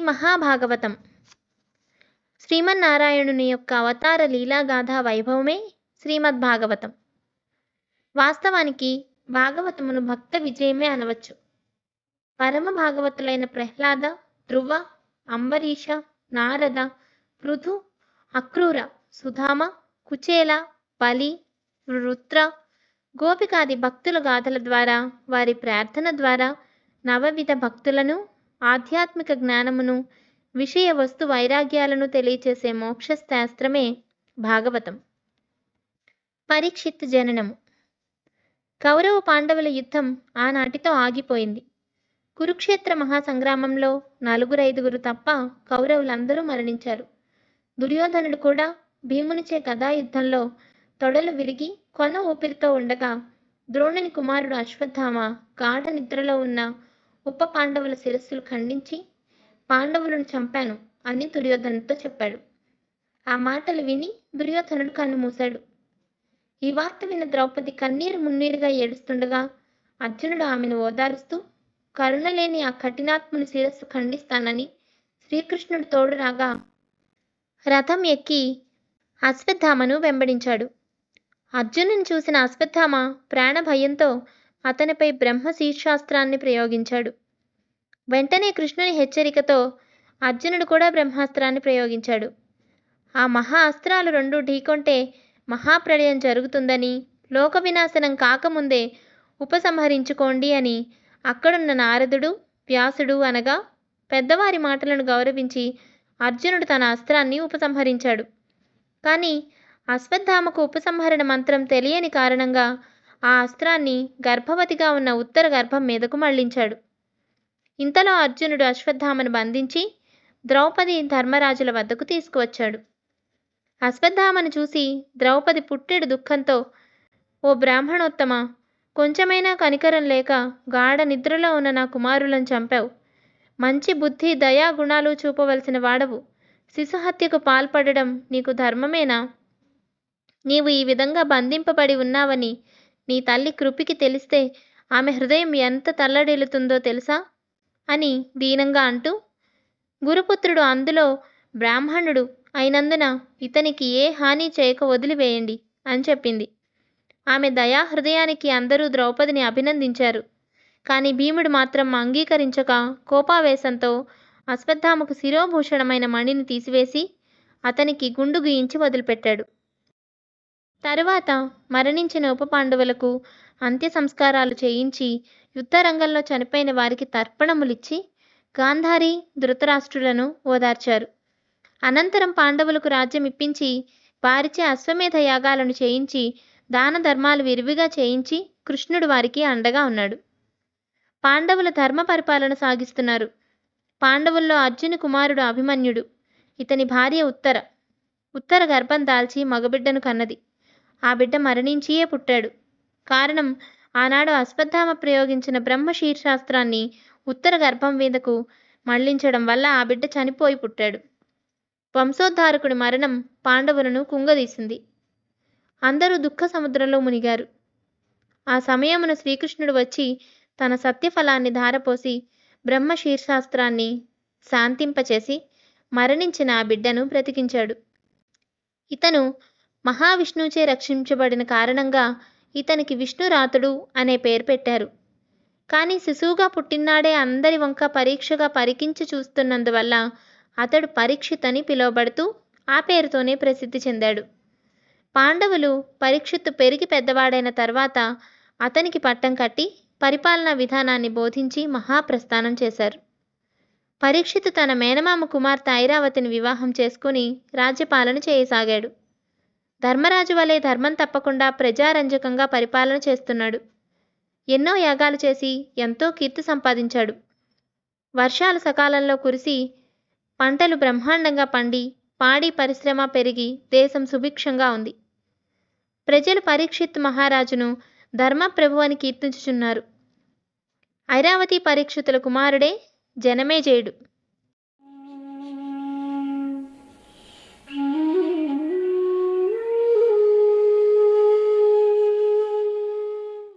మహాభాగవతం శ్రీమన్నారాయణుని యొక్క అవతార లీలాగాథ వైభవమే శ్రీమద్భాగవతం. వాస్తవానికి భాగవతమును భక్త విజయమే అనవచ్చు. పరమ భాగవతులైన ప్రహ్లాద ధ్రువ అంబరీష నారద పృథు అక్రూర సుధామ కుచేల బలి రుద్ర గోపికాది భక్తుల గాథల ద్వారా వారి ప్రార్థన ద్వారా నవవిధ భక్తులను ఆధ్యాత్మిక జ్ఞానమును విషయ వస్తు వైరాగ్యాలను తెలియచేసే మోక్ష శాస్త్రమే భాగవతం. పరీక్షిత్ జననము. కౌరవ పాండవుల యుద్ధం ఆనాటితో ఆగిపోయింది. కురుక్షేత్ర మహాసంగ్రామంలో నలుగురు ఐదుగురు తప్ప కౌరవులందరూ మరణించారు. దుర్యోధనుడు కూడా భీమునిచే కథాయుద్ధంలో తొడలు విరిగి కొన ఊపిరితో ఉండగా ద్రోణుని కుమారుడు అశ్వత్థామ గాఢ నిద్రలో ఉన్న ఉప పాండవుల శిరస్సులు ఖండించి పాండవులను చంపాను అని దుర్యోధనుడితో చెప్పాడు. ఆ మాటలు విని దుర్యోధనుడు కన్ను మూశాడు. ఈ వార్త విన్న ద్రౌపది కన్నీరు మున్నీరుగా ఏడుస్తుండగా అర్జునుడు ఆమెను ఓదారుస్తూ కరుణలేని ఆ కఠినాత్ముని శిరస్సు ఖండిస్తానని శ్రీకృష్ణుడు తోడు రాగా రథం ఎక్కి అశ్వత్థామను వెంబడించాడు. అర్జునుని చూసిన అశ్వత్థామ ప్రాణ భయంతో అతనిపై బ్రహ్మ శీర్షాస్త్రాన్ని ప్రయోగించాడు. వెంటనే కృష్ణుని హెచ్చరికతో అర్జునుడు కూడా బ్రహ్మాస్త్రాన్ని ప్రయోగించాడు. ఆ మహా అస్త్రాలు రెండు ఢీకొంటే మహాప్రళయం జరుగుతుందని లోక వినాశనం కాకముందే ఉపసంహరించుకోండి అని అక్కడున్న నారదుడు వ్యాసుడు అనగా పెద్దవారి మాటలను గౌరవించి అర్జునుడు తన అస్త్రాన్ని ఉపసంహరించాడు. కానీ అశ్వత్థామకు ఉపసంహరణ మంత్రం తెలియని కారణంగా ఆ అస్త్రాన్ని గర్భవతిగా ఉన్న ఉత్తర గర్భం మీదకు మళ్ళించాడు. ఇంతలో అర్జునుడు అశ్వత్థామను బంధించి ద్రౌపది ధర్మరాజుల వద్దకు తీసుకువచ్చాడు. అశ్వత్థామను చూసి ద్రౌపది పుట్టెడు దుఃఖంతో ఓ బ్రాహ్మణోత్తమ కొంచెమైనా కనికరం లేక గాఢ నిద్రలో ఉన్న నా కుమారులను చంపావు. మంచి బుద్ధి దయా గుణాలు చూపవలసిన వాడవు. శిశుహత్యకు పాల్పడడం నీకు ధర్మమేనా? నీవు ఈ విధంగా బంధింపబడి ఉన్నావని నీ తల్లి కృపికి తెలిస్తే ఆమె హృదయం ఎంత తల్లడిల్లుతుందో తెలుసా? అని దీనంగా అంటూ గురుపుత్రుడు అందులో బ్రాహ్మణుడు అయినందున ఇతనికి ఏ హాని చేయక వదిలివేయండి అని చెప్పింది. ఆమె దయా హృదయానికి అందరూ ద్రౌపదిని అభినందించారు. కానీ భీముడు మాత్రం అంగీకరించక కోపావేశంతో అశ్వత్థామకు శిరోభూషణమైన మణిని తీసివేసి అతనికి గుండు గీయించి వదిలిపెట్టాడు. తరువాత మరణించిన ఉప పాండవులకు అంత్య సంస్కారాలు చేయించి యుద్ధరంగంలో చనిపోయిన వారికి తర్పణములిచ్చి గాంధారి ధృతరాష్ట్రులను ఓదార్చారు. అనంతరం పాండవులకు రాజ్యం ఇప్పించి వారిచే అశ్వమేధ యాగాలను చేయించి దాన ధర్మాలు విరివిగా చేయించి కృష్ణుడు వారికి అండగా ఉన్నాడు. పాండవుల ధర్మ పరిపాలన సాగిస్తున్నారు. పాండవుల్లో అర్జుని కుమారుడు అభిమన్యుడు. ఇతని భార్య ఉత్తర. ఉత్తర గర్భం దాల్చి మగబిడ్డను కన్నది. ఆ బిడ్డ మరణించియే పుట్టాడు. కారణం ఆనాడు అశ్వత్థామ ప్రయోగించిన బ్రహ్మ శీర్షాస్త్రాన్ని ఉత్తర గర్భం మీదకు మళ్ళించడం వల్ల ఆ బిడ్డ చనిపోయి పుట్టాడు. వంశోద్ధారకుడి మరణం పాండవులను కుంగదీసింది. అందరూ దుఃఖ సముద్రంలో మునిగారు. ఆ సమయమున శ్రీకృష్ణుడు వచ్చి తన సత్యఫలాన్ని ధారపోసి బ్రహ్మ శీర్షాస్త్రాన్ని శాంతింపచేసి మరణించిన ఆ బిడ్డను బ్రతికించాడు. ఇతను మహావిష్ణువుచే రక్షించబడిన కారణంగా ఇతనికి విష్ణురాతుడు అనే పేరు పెట్టారు. కానీ శిశువుగా పుట్టినాడే అందరి వంక పరీక్షగా పరికించి చూస్తున్నందువల్ల అతడు పరీక్షిత్ అని పిలువబడుతూ ఆ పేరుతోనే ప్రసిద్ధి చెందాడు. పాండవులు పరీక్షిత్తు పెరిగి పెద్దవాడైన తర్వాత అతనికి పట్టం కట్టి పరిపాలనా విధానాన్ని బోధించి మహాప్రస్థానం చేశారు. పరీక్షిత్ తన మేనమామ కుమార్తె ఐరావతిని వివాహం చేసుకుని రాజ్యపాలన చేయసాగాడు. ధర్మరాజు వలె ధర్మం తప్పకుండా ప్రజారంజకంగా పరిపాలన చేస్తున్నాడు. ఎన్నో యాగాలు చేసి ఎంతో కీర్తి సంపాదించాడు. వర్షాలు సకాలంలో కురిసి పంటలు బ్రహ్మాండంగా పండి పాడి పరిశ్రమ పెరిగి దేశం సుభిక్షంగా ఉంది. ప్రజలు పరీక్షిత్ మహారాజును ధర్మప్రభు అని కీర్తించుచున్నారు. ఐరావతి పరీక్షితుల కుమారుడే జనమేజయుడు.